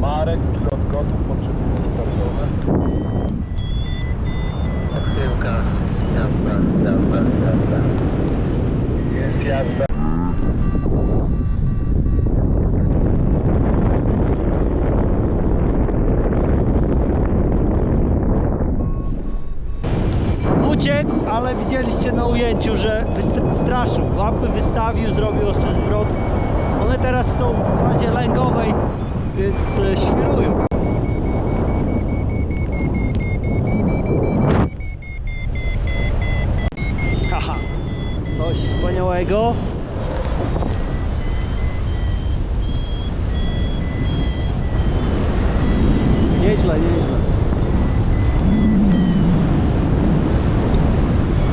Marek, pilot gotów, potrzebujemy startowe. Odsyłka. Jazda, jazda, jazda. Jest jazda. Uciekł, ale widzieliście na ujęciu, że straszył. Łapy wystawił, zrobił ostry zwrot. One teraz są w fazie lęgowej, więc e, świrują. Haha, coś wspaniałego. Nieźle, nieźle.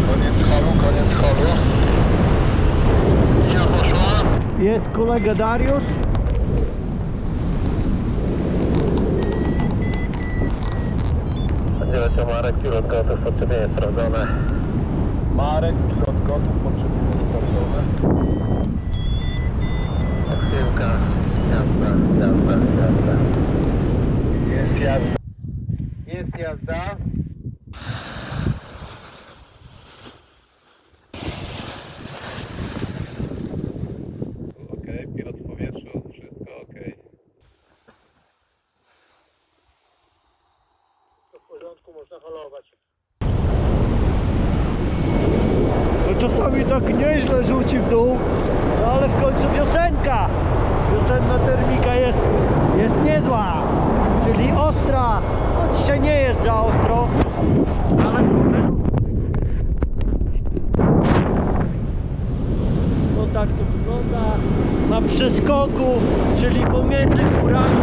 Koniec holu, koniec holu. Ja poszła. Jest kolega Dariusz. Oddzielecie Marek, pilot gotów, podczepienie sprawdzone. Marek, pilot gotów, potrzebujemy startowe. Odsyłka. Jazda, jazda, jazda. Jest jazda. Jest jazda. Można holować. No czasami tak nieźle rzuci w dół, no ale w końcu wiosenka. Wiosenna termika jest, jest niezła, czyli ostra. No dzisiaj nie jest za ostro, ale no tak to wygląda. Na przeskoków, czyli pomiędzy górami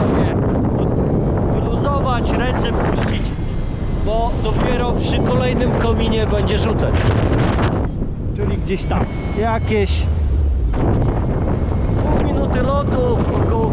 sobie wyluzować, ręce puścić dopiero przy kolejnym kominie będzie rzucać. Czyli gdzieś tam. Jakieś pół minuty lotu, około.